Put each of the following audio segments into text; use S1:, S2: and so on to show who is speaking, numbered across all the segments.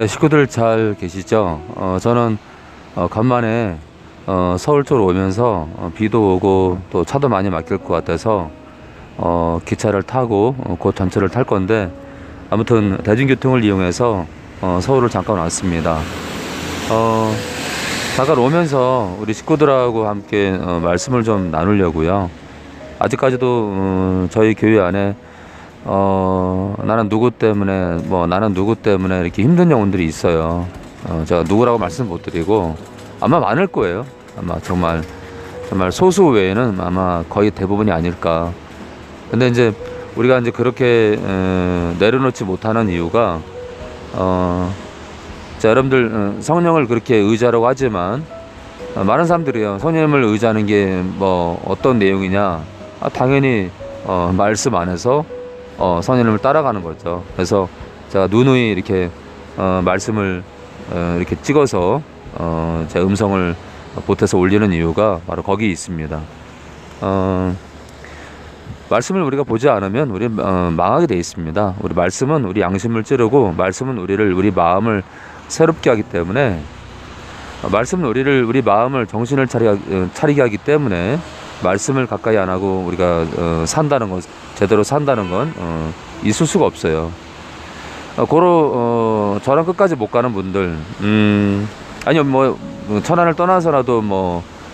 S1: 네, 식구들 잘 계시죠? 어, 저는 어, 간만에 어, 서울 쪽으로 오면서 어, 비도 오고 또 차도 많이 막힐 것 같아서 어, 기차를 타고 어, 곧 전철을 탈 건데 아무튼 대중교통을 이용해서 어, 서울을 잠깐 왔습니다. 어, 잠깐 오면서 우리 식구들하고 함께 어, 말씀을 좀 나누려고요. 아직까지도 어, 저희 교회 안에 어, 나는 누구 때문에, 뭐, 나는 누구 때문에 이렇게 힘든 영혼들이 있어요. 어, 제가 누구라고 말씀 못 드리고, 아마 많을 거예요. 아마 정말, 정말 소수 외에는 아마 거의 대부분이 아닐까. 근데 이제 우리가 이제 그렇게, 에, 내려놓지 못하는 이유가, 어, 자, 여러분들, 어, 성령을 그렇게 의지하라고 하지만, 어, 많은 사람들이요. 성령을 의지하는 게 뭐, 어떤 내용이냐. 아, 당연히, 어, 말씀 안에서 어, 성령님을 따라가는 거죠. 그래서 제가 누누이 이렇게 어, 말씀을 어, 이렇게 찍어서 어, 제 음성을 보태서 올리는 이유가 바로 거기 있습니다. 어, 말씀을 우리가 보지 않으면 우리 어, 망하게 돼 있습니다. 우리 말씀은 우리 양심을 찌르고 말씀은 우리를 우리 마음을 새롭게 하기 때문에 어, 말씀은 우리를 우리 마음을 정신을 차리게, 어, 차리게 하기 때문에 말씀을 가까이 안 하고 우리가 어, 산다는 것 제대로 산다는 건 어, 있을 수가 없어요. 어, 고로 어, 저랑 끝까지 못 가는 분들, 음, 아니요 뭐 천안을 떠나서라도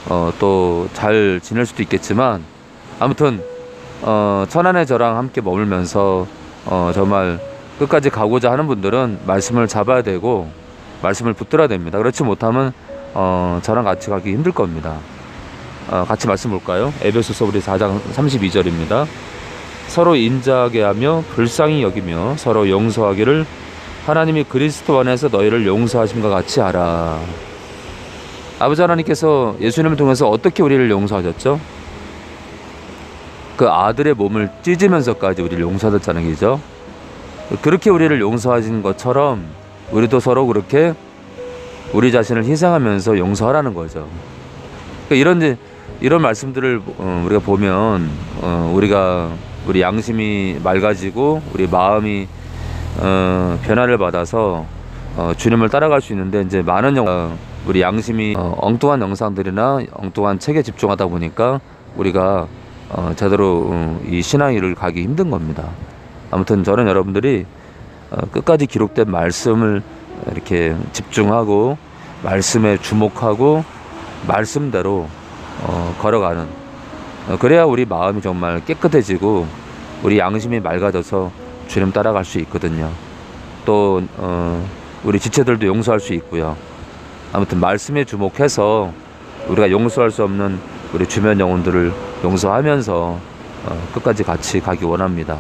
S1: 뭐또잘 지낼 수도 있겠지만 아무튼 어, 천안에 저랑 함께 머물면서 어, 정말 끝까지 가고자 하는 분들은 말씀을 잡아야 되고 말씀을 붙들어야 됩니다. 그렇지 못하면 어, 저랑 같이 가기 힘들 겁니다. 어, 같이 말씀 볼까요? 에베소서 우리 4장 32절입니다. 서로 인자하게 하며 불쌍히 여기며 서로 용서하기를 하나님이 그리스도 안에서 너희를 용서하심과 같이 하라. 아버지 하나님께서 예수님을 통해서 어떻게 우리를 용서하셨죠? 그 아들의 몸을 찢으면서까지 우리를 용서하셨다는 얘기죠. 그렇게 우리를 용서하신 것처럼 우리도 서로 그렇게 우리 자신을 희생하면서 용서하라는 거죠. 그러니까 이런 이런 말씀들을 어, 우리가 보면 어, 우리가 우리 양심이 맑아지고 우리 마음이 어, 변화를 받아서 어, 주님을 따라갈 수 있는데 이제 많은 영 어, 우리 양심이 어, 엉뚱한 영상들이나 엉뚱한 책에 집중하다 보니까 우리가 어, 제대로 어, 이 신앙일을 가기 힘든 겁니다. 아무튼 저는 여러분들이 어, 끝까지 기록된 말씀을 이렇게 집중하고 말씀에 주목하고 말씀대로 어, 걸어가는 어, 그래야 우리 마음이 정말 깨끗해지고 우리 양심이 맑아져서 주님 따라갈 수 있거든요. 또 어, 우리 지체들도 용서할 수 있고요. 아무튼 말씀에 주목해서 우리가 용서할 수 없는 우리 주변 영혼들을 용서하면서 어, 끝까지 같이 가기 원합니다.